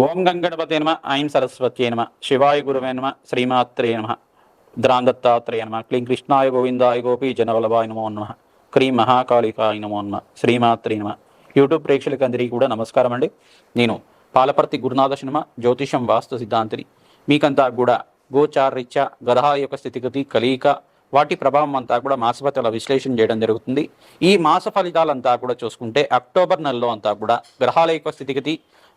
ఓం గంగణపతే నమ ఐం సరస్వత్యే నమ శివాయ గురువే నమ శ్రీమాత్రే నమ ద్రాంగత్తాత్రేయ నమ క్లీం కృష్ణాయ గోవిందాయ గోపీ జనవల్లభాయ నమో నమ క్రీం మహాకాళికాయ నమో నమ శ్రీమాత్రే నమ. యూట్యూబ్ ప్రేక్షకులకు అందరికీ కూడా నమస్కారం అండి. నేను పాలపర్తి గురునాథ సినిమా జ్యోతిషం వాస్తు సిద్ధాంతిని. మీకంతా కూడా గోచారిత్య గ్రహాల యొక్క స్థితిగతి కలియిక వాటి ప్రభావం అంతా కూడా మాసఫలితాల విశ్లేషణ చేయడం జరుగుతుంది. ఈ మాస ఫలితాలంతా కూడా చూసుకుంటే అక్టోబర్ నెలలో అంతా కూడా గ్రహాల యొక్క స్థితిగతి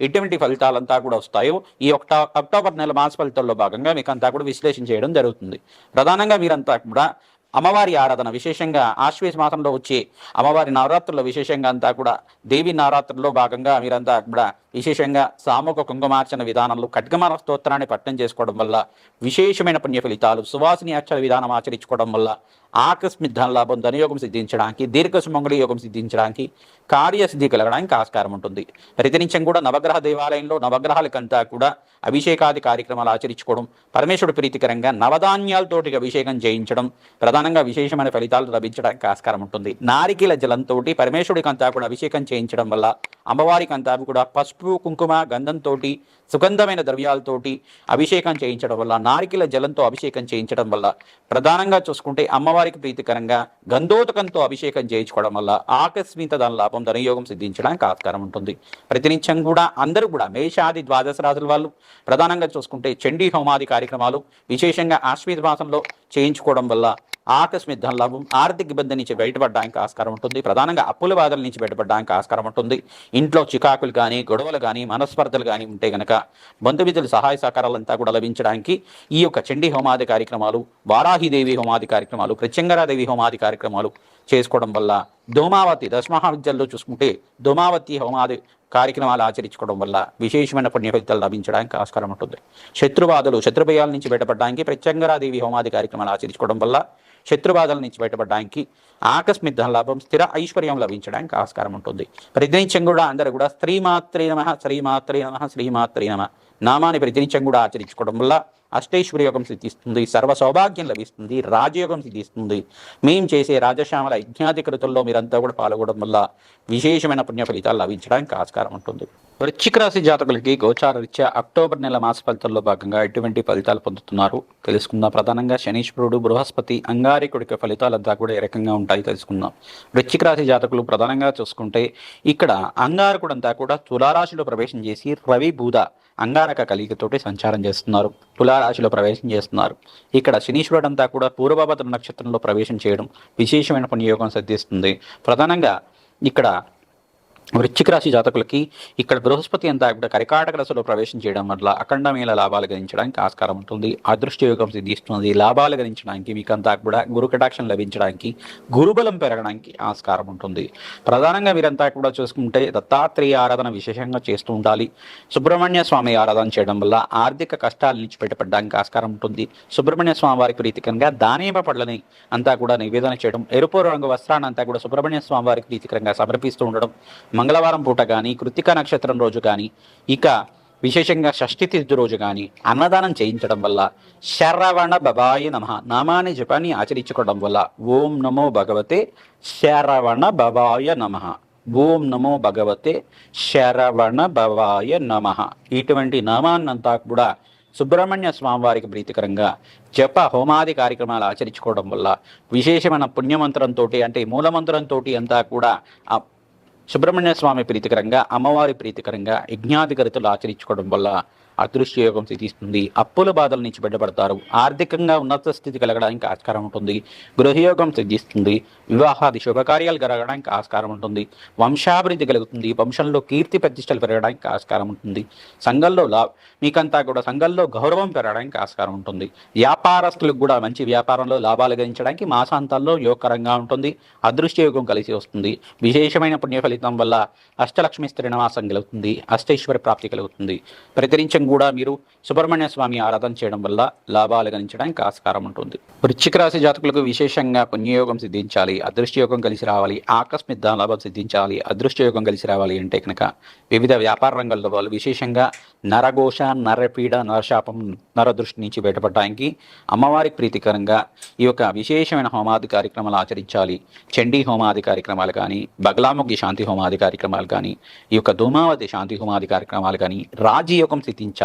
ఎటువంటి ఫలితాలంతా కూడా వస్తాయో ఈ ఒక్టో అక్టోబర్ నెల మాస ఫలితాల్లో భాగంగా మీకు అంతా కూడా విశ్లేషణ చేయడం జరుగుతుంది. ప్రధానంగా మీరంతా కూడా అమ్మవారి ఆరాధన విశేషంగా ఆశ్వేష మాసంలో వచ్చే అమ్మవారి నవరాత్రుల్లో విశేషంగా అంతా కూడా దేవి నవరాత్రుల్లో భాగంగా మీరంతా కూడా విశేషంగా సామూహిక కుంకుమార్చన విధానంలో ఖడ్గమాన స్తోత్రాన్ని పట్టణం చేసుకోవడం వల్ల విశేషమైన పుణ్య ఫలితాలు సువాసిని అక్షర విధానం ఆచరించుకోవడం వల్ల ఆకస్మిక ధన లాభం ధనయోగం సిద్ధించడానికి దీర్ఘ సుమంగళి యోగం సిద్ధించడానికి కార్యసిద్ధి కలగడానికి ఆస్కారం ఉంటుంది. ప్రతినిత్యం కూడా నవగ్రహ దేవాలయంలో నవగ్రహాలకంతా కూడా అభిషేకాది కార్యక్రమాలు ఆచరించుకోవడం పరమేశ్వరుడు ప్రీతికరంగా నవధాన్యాలతోటి అభిషేకం చేయించడం ప్రధానంగా విశేషమైన ఫలితాలు లభించడానికి ఆస్కారం ఉంటుంది. నారికీల జలంతో పరమేశ్వరుడికంతా కూడా అభిషేకం చేయించడం వల్ల అమ్మవారికంతా కూడా పసుపు కుంకుమ గంధంతో సుగంధమైన ద్రవ్యాలతోటి అభిషేకం చేయించడం వల్ల నారికల జలంతో అభిషేకం చేయించడం వల్ల ప్రధానంగా చూసుకుంటే అమ్మవారికి ప్రీతికరంగా గంధోతకంతో అభిషేకం చేయించుకోవడం వల్ల ఆకస్మిక దాని లాభం ధనయోగం సిద్ధించడానికి ఆస్కారం ఉంటుంది. ప్రతినిత్యం కూడా అందరూ కూడా మేషాది ద్వాదశ రాజుల వాళ్ళు ప్రధానంగా చూసుకుంటే చండీ హోమాది కార్యక్రమాలు విశేషంగా ఆశ్వీత మాసంలో చేయించుకోవడం వల్ల ఆకస్మిక ధన లాభం ఆర్థిక ఇబ్బంది నుంచి బయటపడడానికి ఆస్కారం ఉంటుంది. ప్రధానంగా అప్పుల బాధల నుంచి బయటపడడానికి ఆస్కారం ఉంటుంది. ఇంట్లో చికాకులు కానీ గొడవలు కానీ మనస్పర్ధలు కానీ ఉంటే కూడా బంధుమిత్రుల సహాయ సహకారాలంతా కూడా లభించడానికి ఈ యొక్క చండీ హోమాది కార్యక్రమాలు వారాహిదేవి హోమాది కార్యక్రమాలు ప్రత్యంగరాదేవి హోమాది కార్యక్రమాలు చేసుకోవడం వల్ల దోమావతి దశమహావిద్యల్లో చూసుకుంటే దోమావతి హోమాది కార్యక్రమాలు ఆచరించుకోవడం వల్ల విశేషమైన పుణ్య ఫలితాలు లభించడానికి ఆస్కారం ఉంటుంది. శత్రుబాధలు శత్రుభయాల నుంచి బయటపడడానికి ప్రత్యంగరాదేవి హోమాది కార్యక్రమాలు ఆచరించుకోవడం వల్ల శత్రుబాధల నుంచి బయటపడడానికి ఆకస్మిక లాభం స్థిర ఐశ్వర్యం లభించడానికి ఆస్కారం ఉంటుంది. ప్రతినిత్యం కూడా అందరూ కూడా శ్రీమాత్రే నమ శ్రీమాత్రే నమ శ్రీమాత్రే నమ నామాన్ని ప్రతినిత్యం కూడా ఆచరించుకోవడం వల్ల అష్టైశ్వర్య యోగం సిద్ధిస్తుంది సర్వ సౌభాగ్యం లభిస్తుంది రాజయోగం సిద్ధిస్తుంది. మేము చేసే రాజశ్యామల యజ్ఞాధికృతుల్లో మీరంతా కూడా పాల్గొనడం వల్ల విశేషమైన పుణ్య ఫలితాలు లభించడానికి ఆస్కారం ఉంటుంది. వృశ్చిక రాశి జాతకులకి గోచార రీత్యా అక్టోబర్ నెల మాస ఫలితాల్లో భాగంగా ఎటువంటి ఫలితాలు పొందుతున్నారు? తెలుసుకుందాం ప్రధానంగా శనీశ్వరుడు బృహస్పతి అంగారికుడికి ఫలితాలంతా కూడా ఏ రకంగా ఉంటాయి తెలుసుకుందాం. వృశ్చిక రాశి జాతకులు ప్రధానంగా చూసుకుంటే ఇక్కడ అంగారకుడంతా కూడా తులారాశిలో ప్రవేశం చేసి రవి బూధ అంగారక కలిగితోటి సంచారం చేస్తున్నారు. తులారాశిలో ప్రవేశం చేస్తున్నారు. ఇక్కడ శనీశ్వరుడు కూడా పూర్వభద్ర నక్షత్రంలో ప్రవేశం చేయడం విశేషమైన పుణ్యయోగం సిద్ధిస్తుంది. ప్రధానంగా ఇక్కడ వృశ్చిక రాశి జాతకులకి ఇక్కడ బృహస్పతి అంతా కూడా కరికాటక రాశిలో ప్రవేశం చేయడం వల్ల అఖండమైన లాభాలు గణించడానికి ఆస్కారం ఉంటుంది. అదృష్ట యోగం సిద్ధిస్తుంది. లాభాలు గణించడానికి మీకంతా కూడా గురు కటాక్షం లభించడానికి గురుబలం పెరగడానికి ఆస్కారం ఉంటుంది. ప్రధానంగా మీరంతా కూడా చూసుకుంటే దత్తాత్రేయ ఆరాధన విశేషంగా చేస్తూ ఉండాలి. సుబ్రహ్మణ్య స్వామి ఆరాధన చేయడం వల్ల ఆర్థిక కష్టాల నుంచి బయటపడడానికి ఆస్కారం ఉంటుంది. సుబ్రహ్మణ్య స్వామి వారికి ప్రీతికరంగా దానిమ పళ్ళని అంతా కూడా నివేదన చేయడం ఎరుపు రంగు వస్త్రాన్ని అంతా కూడా సుబ్రహ్మణ్య స్వామి వారికి ప్రీతికరంగా సమర్పిస్తూ ఉండడం మంగళవారం పూట కానీ కృతిక నక్షత్రం రోజు కానీ ఇక విశేషంగా షష్ఠి తిథి రోజు కానీ అన్నదానం చేయించడం వల్ల శరవణ బబాయి నమ. నామాన్ని జపాన్ని ఆచరించుకోవడం వల్ల ఓం నమో భగవతే శరవణ బబాయ నమ. ఓం నమో భగవతే శరవణ భవాయ నమ. ఇటువంటి నామాన్నంతా కూడా సుబ్రహ్మణ్య స్వామివారికి ప్రీతికరంగా జప హోమాది కార్యక్రమాలు ఆచరించుకోవడం వల్ల విశేషమైన పుణ్యమంత్రంతో అంటే మూలమంత్రంతో అంతా కూడా ఆ సుబ్రహ్మణ్య స్వామి ప్రీతికరంగా అమ్మవారి ప్రీతికరంగా యజ్ఞాధికరితులు ఆచరించుకోవడం వల్ల అదృశ్య యోగం సిద్ధిస్తుంది. అప్పుల బాధల నుంచి బయటపడతారు. ఆర్థికంగా ఉన్నత స్థితి కలగడానికి ఆస్కారం ఉంటుంది. గృహయోగం సిద్ధిస్తుంది. వివాహాది శుభకార్యాలు జరగడానికి ఆస్కారం ఉంటుంది. వంశాభివృద్ధి కలుగుతుంది. వంశంలో కీర్తి ప్రతిష్టలు పెరగడానికి ఆస్కారం ఉంటుంది. సంఘంలో లా మీకంతా కూడా సంఘంలో గౌరవం పెరగడానికి ఆస్కారం ఉంటుంది. వ్యాపారస్తులకు కూడా మంచి వ్యాపారంలో లాభాలు గణించడానికి మాసాంతాల్లో యోగకరంగా ఉంటుంది. అదృష్టయోగం కలిసి వస్తుంది. విశేషమైన పుణ్య ఫలితం వల్ల అష్టలక్ష్మి స్త్రీనివాసం కలుగుతుంది అష్టేశ్వరి ప్రాప్తి కలుగుతుంది. ప్రతిరించం కూడా మీరు సుబ్రహ్మణ్య స్వామి ఆరాధన చేయడం వల్ల లాభాలు గణించడానికి ఆస్కారం ఉంటుంది. వృశ్చిక రాశి జాతకులకు విశేషంగా పుణ్యయోగం సిద్ధించాలి అదృష్టయోగం కలిసి రావాలి ఆకస్మిక ధనలాభం సిద్ధించాలి అదృష్టయోగం కలిసి రావాలి అంటే కనుక వివిధ వ్యాపార రంగాల్లో వాళ్ళు విశేషంగా నరఘోష నరపీడ నరశాపం నరదృష్టి నుంచి బయటపడడానికి అమ్మవారికి ప్రీతికరంగా ఈ యొక్క విశేషమైన హోమాది కార్యక్రమాలు ఆచరించాలి. చండీ హోమాది కార్యక్రమాలు కానీ బగలాముఖి శాంతి హోమాది కార్యక్రమాలు కానీ ఈ యొక్క ధూమావతి శాంతి హోమాది కార్యక్రమాలు కానీ రాజయోగం సిద్ధించాలి.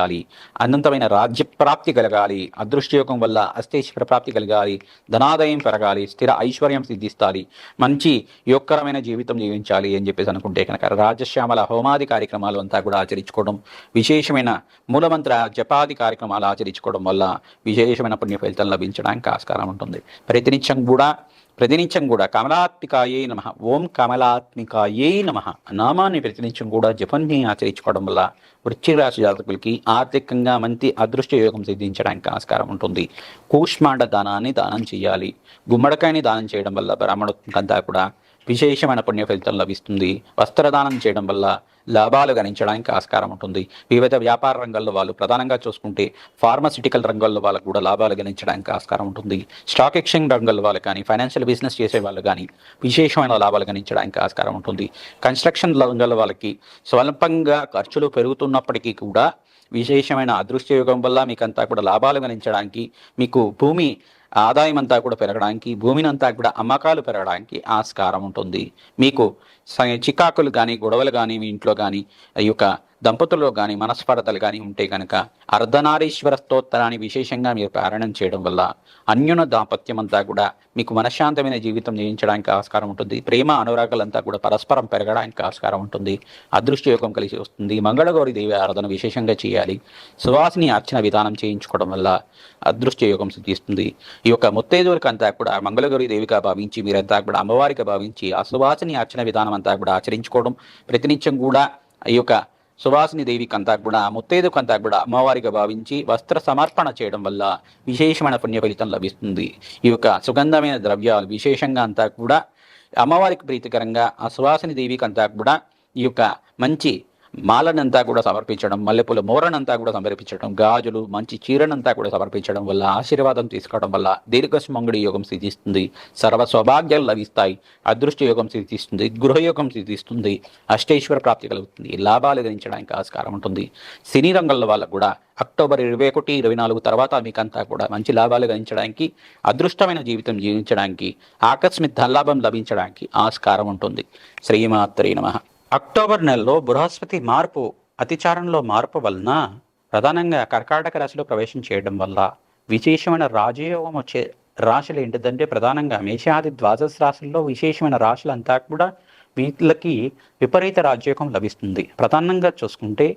అనంతమైన రాజ్య ప్రాప్తి కలగాలి. అదృష్టయోగం వల్ల అష్టేశ్వర ప్రాప్తి కలగాలి. ధనాదాయం పెరగాలి. స్థిర ఐశ్వర్యం సిద్ధిస్తాలి. మంచి యోగకరమైన జీవితం జీవించాలి అని చెప్పేసి అనుకుంటే కనుక రాజశ్యామల హోమాది కార్యక్రమాలు అంతా కూడా ఆచరించుకోవడం విశేషమైన మూలమంత్ర జపాది కార్యక్రమాలు ఆచరించుకోవడం వల్ల విశేషమైన పుణ్య ఫలితం లభించడానికి ఆస్కారం ఉంటుంది. ప్రతినిత్యం కూడా ప్రతినిత్యం కూడా కమలాత్మికాయే నమ. ఓం కమలాత్మికాయే నమ. నామాన్ని ప్రతినిత్యం కూడా జపన్ని ఆచరించుకోవడం వల్ల వృశ్చిక రాశి జాతకులకి ఆర్థికంగా మంచి అదృష్ట యోగం సిద్ధించడానికి ఆస్కారం ఉంటుంది. కూష్మాండ దానాన్ని దానం చేయాలి. గుమ్మడికాయని దానం చేయడం వల్ల బ్రాహ్మణంతా కూడా విశేషమైన పుణ్య ఫలితం లభిస్తుంది. వస్త్రదానం చేయడం వల్ల లాభాలు గణించడానికి ఆస్కారం ఉంటుంది. వివిధ వ్యాపార రంగాల్లో వాళ్ళు ప్రధానంగా చూసుకుంటే ఫార్మసిటికల్ రంగాల్లో వాళ్ళకు కూడా లాభాలు గణించడానికి ఆస్కారం ఉంటుంది. స్టాక్ ఎక్స్చేంజ్ రంగంలో వాళ్ళు కానీ ఫైనాన్షియల్ బిజినెస్ చేసే వాళ్ళు కానీ విశేషమైన లాభాలు గణించడానికి ఆస్కారం ఉంటుంది. కన్స్ట్రక్షన్ రంగంలో వాళ్ళకి స్వల్పంగా ఖర్చులు పెరుగుతున్నప్పటికీ కూడా విశేషమైన అదృష్టయోగం వల్ల మీకంతా కూడా లాభాలు గణించడానికి మీకు భూమి ఆదాయం అంతా కూడా పెరగడానికి భూమిని అంతా కూడా అమ్మకాలు పెరగడానికి ఆస్కారం ఉంటుంది. మీకు చికాకులు కానీ గొడవలు కానీ మీ ఇంట్లో కానీ ఈ యొక్క దంపతుల్లో కానీ మనస్పర్ధలు కానీ ఉంటే కనుక అర్ధనారీశ్వర స్తోత్రాన్ని విశేషంగా మీరు పారాయణం చేయడం వల్ల అన్యున దాంపత్యం అంతా కూడా మీకు మనశ్శాంతమైన జీవితం జీవించడానికి ఆస్కారం ఉంటుంది. ప్రేమ అనురాగాలంతా కూడా పరస్పరం పెరగడానికి ఆస్కారం ఉంటుంది. అదృష్ట యోగం కలిసి వస్తుంది. మంగళగౌరి దేవి ఆరాధన విశేషంగా చేయాలి. సువాసిని అర్చన విధానం చేయించుకోవడం వల్ల అదృష్ట యోగం సిద్ధిస్తుంది. ఈ యొక్క ముత్తైదువులకు అంతా కూడా మంగళగౌరి దేవిగా భావించి మీరంతా కూడా అమ్మవారిగా భావించి ఆ సువాసిని అర్చన విధానం అంతా కూడా ఆచరించుకోవడం ప్రతినిత్యం కూడా ఈ యొక్క సువాసిని దేవి అంతా కూడా ముత్తైదుకు అంతా కూడా అమ్మవారిగా భావించి వస్త్ర సమర్పణ చేయడం వల్ల విశేషమైన పుణ్య ఫలితం లభిస్తుంది. ఈ యొక్క సుగంధమైన ద్రవ్యాలు విశేషంగా అంతా కూడా అమ్మవారికి ప్రీతికరంగా ఆ సువాసిని దేవికి అంతా కూడా ఈ యొక్క మంచి మాలనంతా కూడా సమర్పించడం మల్లెపూల మోరనంతా కూడా సమర్పించడం గాజులు మంచి చీరనంతా కూడా సమర్పించడం వల్ల ఆశీర్వాదం తీసుకోవడం వల్ల దీర్ఘస్మంగుడి యోగం సిద్ధిస్తుంది. సర్వ సౌభాగ్యాలు లభిస్తాయి. అదృష్ట యోగం సిద్ధిస్తుంది. గృహయోగం సిద్ధిస్తుంది. అష్టేశ్వర ప్రాప్తి కలుగుతుంది. లాభాలు గణించడానికి ఆస్కారం ఉంటుంది. సినీ రంగంలో వాళ్ళకు కూడా అక్టోబర్ ఇరవై ఒకటి ఇరవై నాలుగు తర్వాత మీకంతా కూడా మంచి లాభాలు గణించడానికి అదృష్టమైన జీవితం జీవించడానికి ఆకస్మిక ధనలాభం లభించడానికి ఆస్కారం ఉంటుంది. శ్రీమాత్రే నమ. అక్టోబర్ నెలలో బృహస్పతి మార్పు అతిచారంలో మార్పు వలన ప్రధానంగా కర్కాటక రాశిలో ప్రవేశం చేయడం వల్ల విశేషమైన రాజయోగం వచ్చే రాశులు ఏంటిదంటే ప్రధానంగా మేషాది ద్వాదశ రాశుల్లో విశేషమైన రాశులంతా కూడా వీళ్ళకి విపరీత రాజయోగం లభిస్తుంది. ప్రధానంగా చూసుకుంటే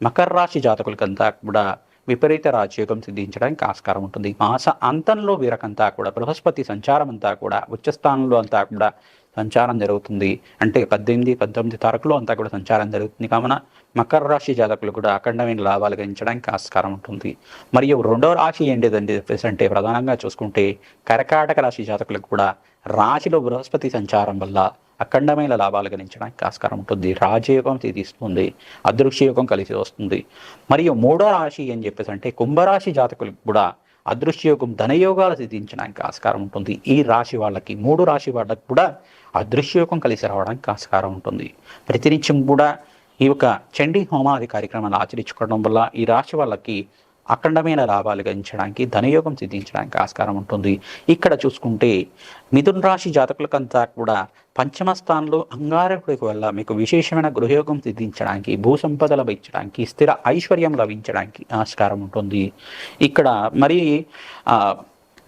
మకర రాశి జాతకులకంతా కూడా విపరీత రాజయోగం సిద్ధించడానికి ఆస్కారం ఉంటుంది. మాస అంతంలో వీరకంతా కూడా బృహస్పతి సంచారం అంతా కూడా ఉచ్చస్థానంలో అంతా కూడా సంచారం జరుగుతుంది. అంటే పద్దెనిమిది పద్దెనిమిది తారకులు అంతా కూడా సంచారం జరుగుతుంది. కావున మకర రాశి జాతకులు కూడా అఖండమైన లాభాలు గణించడానికి ఆస్కారం ఉంటుంది. మరియు రెండో రాశి ఏంటిదండి చెప్పేసి అంటే ప్రధానంగా చూసుకుంటే కర్కాటక రాశి జాతకులకు కూడా రాశిలో బృహస్పతి సంచారం వల్ల అఖండమైన లాభాలు గణించడానికి ఆస్కారం ఉంటుంది. రాజయోగం తీస్తుంది. అదృశ్యయోగం కలిసి వస్తుంది. మరియు మూడో రాశి అని చెప్పేసి అంటే కుంభరాశి జాతకులకు కూడా అదృశ్యయోగం ధనయోగాలు సిద్ధించడానికి ఆస్కారం ఉంటుంది. ఈ రాశి వాళ్ళకి మూడు రాశి వాళ్ళకి కూడా అదృశ్యయోగం కలిసి రావడానికి ఆస్కారం ఉంటుంది. ప్రతినిత్యం కూడా ఈ యొక్క చండీ హోమాది కార్యక్రమాన్ని ఆచరించుకోవడం వల్ల ఈ రాశి వాళ్ళకి అఖండమైన లాభాలు గణించడానికి ధనయోగం సిద్ధించడానికి ఆస్కారం ఉంటుంది. ఇక్కడ చూసుకుంటే మిథున్ రాశి జాతకులకంతా కూడా పంచమ స్థానంలో అంగారకుడికి వల్ల మీకు విశేషమైన గృహయోగం సిద్ధించడానికి భూ సంపద లభించడానికి స్థిర ఐశ్వర్యం లభించడానికి ఆస్కారం ఉంటుంది. ఇక్కడ మరి